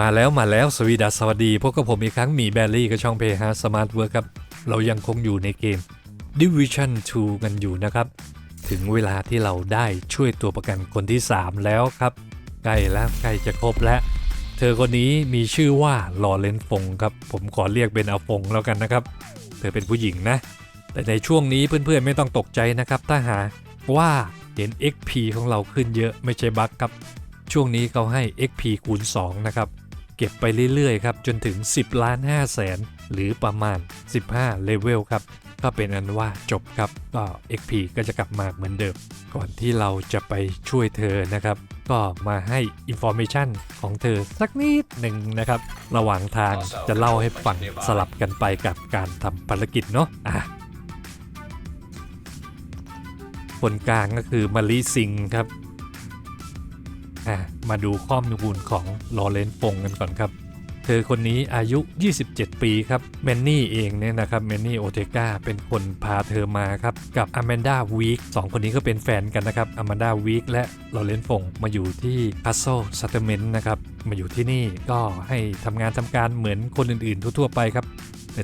มาแล้วมาแล้วสวีดัสสวัสดีพบกับผมอีกครั้งมีแบลลี่กับช่องเพย์ฮาสมาร์ทเวิร์ครับ เรายังคงอยู่ในเกม Division 2 กันอยู่นะครับ ถึงเวลาที่เราได้ช่วยตัวประกันคนที่ 3 แล้วครับ ใกล้แล้วใกล้จะครบแล้ว เธอคนนี้มีชื่อว่าลอเรนฟงครับ ผมขอเรียกเป็นอาฟงแล้วกันนะครับ เธอเป็นผู้หญิงนะ แต่ในช่วงนี้เพื่อนๆไม่ต้องตกใจนะครับ ถ้าหากว่าเห็น XP ของเราขึ้นเยอะไม่ใช่บั๊กครับ ช่วงนี้เขาให้ XP คูณ2นะครับ เก็บไปเรื่อยๆครับจนถึง 10ล้าน5แสนหรือประมาณ 15เลเวลครับก็เป็นอันว่าจบครับก็ XP ก็จะกลับมาเหมือนเดิม ก่อนที่เราจะไปช่วยเธอนะครับ ก็มาให้ Information ของเธอสักนิดหนึ่งนะครับ ระหว่างทางจะเล่าให้ฟังสลับกันไปกับการทำภารกิจเนาะอะคนกลางก็คือมาริซิงครับ มาดูข้อมูลของลอเรนฟงกันก่อนครับ เธอคนนี้อายุ 27 ปีครับแมนนี่เองเนี่ยนะครับแมนนี่โอเทกาเป็นคนพาเธอมาครับ กับอแมนดาวีคสองคนนี้ก็เป็นแฟนกันนะครับอแมนดาวีคและลอเรนฟงมาอยู่ที่คาสโซซัตเตอร์เมนต์นะครับ มาอยู่ที่นี่ก็ให้ทำงานทำการเหมือนคนอื่นๆ ทั่วๆไปครับ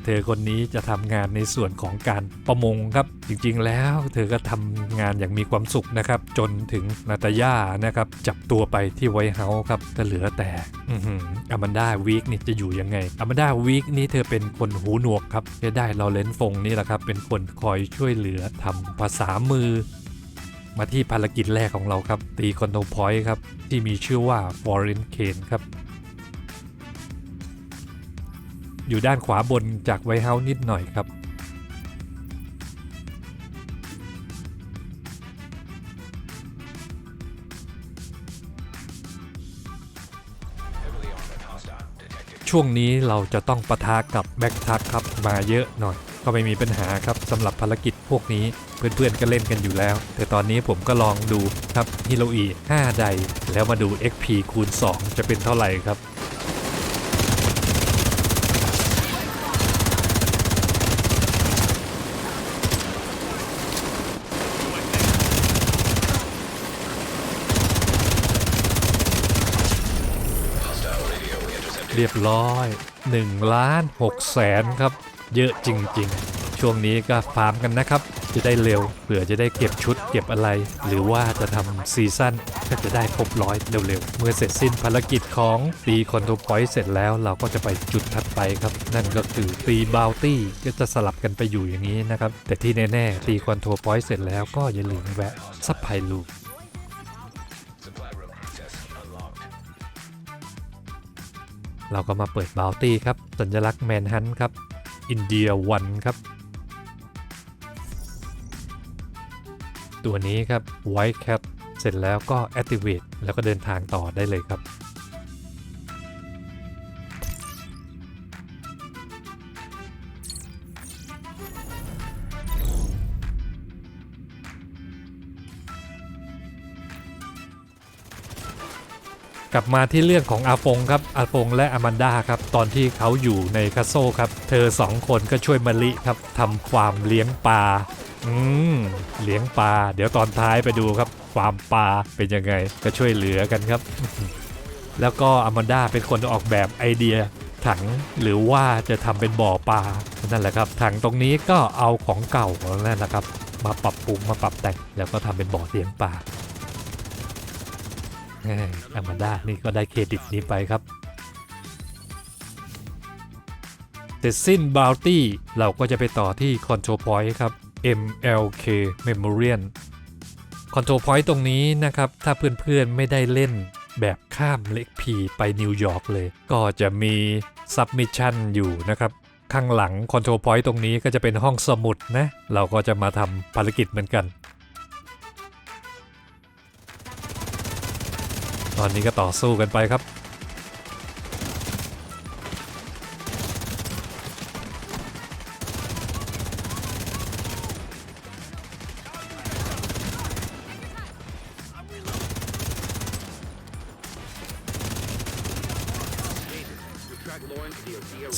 เธอคนนี้จะทำงานในส่วนของการประมงครับ จริงๆ แล้วเธอก็ทำงานอย่างมีความสุขนะครับ จนถึงนาตาย่านะครับ จับตัวไปที่ไวท์เฮาส์ครับก็เหลือแต่อแมนดาวีคนี่จะอยู่ยังไงอแมนดาวีคนี่เธอเป็นคนหูหนวกครับจะได้ลอเรนฟงนี่แหละครับ เป็นคนคอยช่วยเหลือทำภาษามือ มาที่ภารกิจแรกของเราครับ ตีคอนโทรพอยต์ครับ ที่มีชื่อว่า Foreign Cane ครับ อยู่ด้านขวาบนจากไวท์เฮาส์นิดหน่อยครับ ช่วงนี้เราจะต้องปะทะกับแบ็กทักครับมาเยอะหน่อย ก็ไม่มีปัญหาครับสำหรับภารกิจพวกนี้เพื่อนๆก็เล่นกันอยู่แล้ว แต่ตอนนี้ผมก็ลองดูครับฮิโรอี5ใด แล้วมาดู XP คูณ 2 จะเป็นเท่าไหร่ครับ เรียบร้อย1ล้าน6แสนครับ เยอะจริง ๆ ช่วงนี้ก็ฟาร์มกันนะครับ จะได้เร็วเผื่อจะได้เก็บชุดเก็บอะไร หรือว่าจะทำซีซั่นก็จะได้ครบร้อยเร็วๆ เมื่อเสร็จสิ้นภารกิจของตีคอนโทรพอยต์เสร็จแล้วเราก็จะไปจุดถัดไปครับ นั่นก็คือตีบาวตี้ก็จะสลับกันไปอยู่อย่างนี้นะครับ แต่ที่แน่ๆตีคอนโทรพอยต์เสร็จแล้วก็อย่าลืมแวะซับไพลู เราก็มาเปิดบาวตี้ครับ สัญลักษณ์แมนฮันครับ อินเดียวันครับ ตัวนี้ครับไวท์แคทเสร็จแล้วก็ Activate แล้วก็เดินทางต่อได้เลยครับ กลับมาที่เรื่องของอาฟงครับอาฟงและอามันดาครับตอนที่เขาอยู่ในคาโซครับเธอสองคนก็ช่วยมาลิครับทำฟาร์มเลี้ยงปลาอืมเลี้ยงปลาเดี๋ยวตอนท้ายไปดูครับฟาร์มปลาเป็นยังไงก็ช่วยเหลือกันครับ แล้วก็อามันดาเป็นคนออกแบบไอเดียถังหรือว่าจะทำเป็นบ่อปลานั่นแหละครับ ถังตรงนี้ก็เอาของเก่าของนั่นแหละครับ มาปรับปรุงมาปรับแต่งแล้วก็ทำเป็นบ่อเลี้ยงปลา อามาด้านี่ก็ได้เครดิตนี้ไปครับเสร็จสิ้นบาวตี้เราก็จะไปต่อที่ Control Point ครับ MLK Memorial Control Point ตรงนี้นะครับ ถ้าเพื่อนๆไม่ได้เล่นแบบข้ามเล็กพีไปนิวยอร์กเลย ก็จะมีซับมิชชั่นอยู่นะครับ ข้างหลัง Control Point ตรงนี้ก็จะเป็นห้องสมุดนะ เราก็จะมาทำภารกิจเหมือนกัน ตอนนี้ก็ต่อสู้กันไปครับ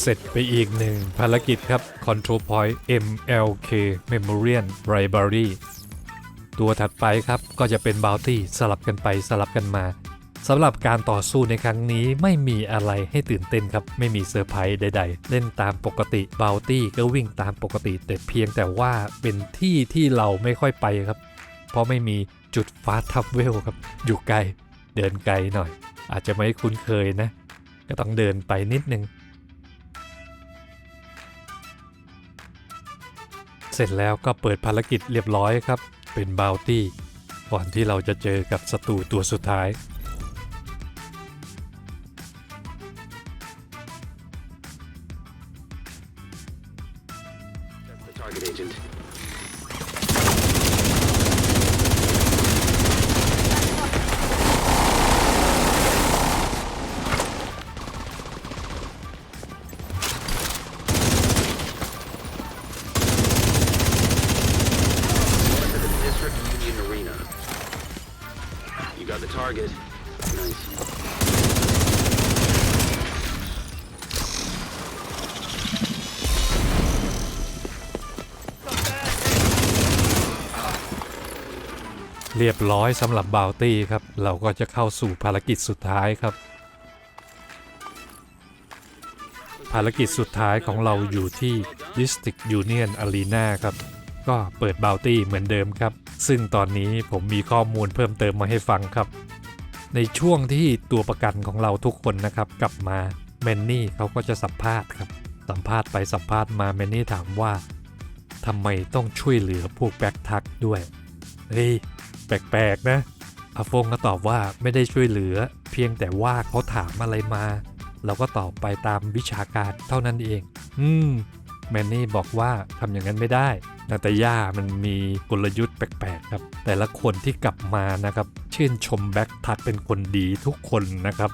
เสร็จไปอีกหนึ่งภารกิจครับ Control Point MLK Memorial Library ตัวถัดไปครับก็จะเป็น Bounty สลับกันไปสลับกันมา สำหรับการต่อสู้ในครั้งนี้ไม่มีอะไรให้ตื่นเต้นครับ ไม่มีเซอร์ไพรส์ใด ๆ เล่นตามปกติบาวตี้ก็วิ่งตามปกติ แต่เพียงแต่ว่าเป็นที่ที่เราไม่ค่อยไปครับ เพราะไม่มีจุดฟาสทับเวลครับ อยู่ไกล เดินไกลหน่อย อาจจะไม่คุ้นเคยนะ ก็ต้องเดินไปนิดนึง เสร็จแล้วก็เปิดภารกิจเรียบร้อยครับ เป็นบาวตี้ก่อนที่เราจะเจอกับศัตรูตัวสุดท้าย เรียบร้อยสำหรับบาวตี้ครับ เราก็จะเข้าสู่ภารกิจสุดท้ายครับ ภารกิจสุดท้ายของเราอยู่ที่ District Union Arena ครับ ก็เปิดบาวตี้เหมือนเดิมครับ ซึ่งตอนนี้ผมมีข้อมูลเพิ่มเติมมาให้ฟังครับ ในช่วงที่ตัวประกันของเราทุกคนนะครับ กลับมาแมนนี่เขาก็จะสัมภาษณ์ครับ สัมภาษณ์ไปสัมภาษณ์มาแมนนี่ถามว่าทำไมต้องช่วยเหลือพวกแบ็คทักด้วยเฮ้ย แปลกๆนะอาฟงก็ตอบว่าไม่ได้ช่วยเหลือ เพียงแต่ว่าเขาถามอะไรมา เราก็ตอบไปตามวิชาการเท่านั้นเอง อืม แมนนี่บอกว่าทำอย่างนั้นไม่ได้ นาตาย่ามันมีกลยุทธ์แปลกๆครับ แต่ละคนที่กลับมานะครับ ชื่นชมแบ็คทักเป็นคนดีทุกคนนะครับ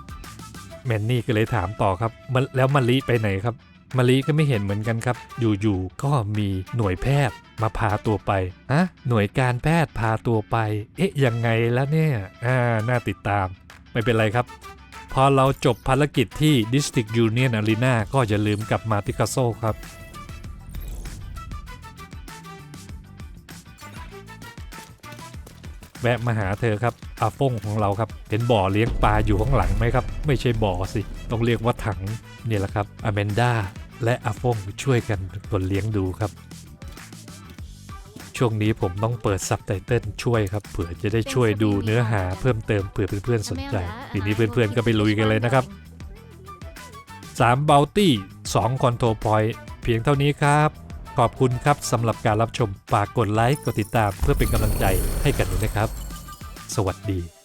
แมนนี่ก็เลยถามต่อครับแล้วมาลิไปไหนครับ มาลิก็ไม่เห็นเหมือนกันครับ อยู่ๆ ก็มีหน่วยแพทย์มาพาตัวไปฮะหน่วยการแพทย์พาตัวไป เอ๊ะ ยังไงแล้วเนี่ย อ่า น่าติดตาม ไม่เป็นไรครับ พอเราจบภารกิจที่ District Union Arena ก็อย่าลืมกลับมาที่คาโซครับแวะมาหาเธอครับอาฟงของเราครับ เห็นบ่อเลี้ยงปลาอยู่ข้างหลังไหมครับ ไม่ใช่บ่อสิ ต้องเรียกว่าถังเนี่ยแหละครับอแมนดา และอาฟงช่วยกันเป็นคนเลี้ยงดูครับ ช่วงนี้ผมต้องเปิดซับไตเติลช่วยครับเผื่อจะได้ช่วยดูเนื้อหาเพิ่มเติมเผื่อเพื่อนๆสนใจทีนี้เพื่อนๆก็ไปลุยกันเลยนะครับ3 b o u t y 2 Control Point เพียงเท่านี้ครับ ขอบคุณครับสำหรับการรับชมฝากกดไลค์กดติดตามเพื่อเป็นกำลังใจให้กันด้วยนะครับ สวัสดี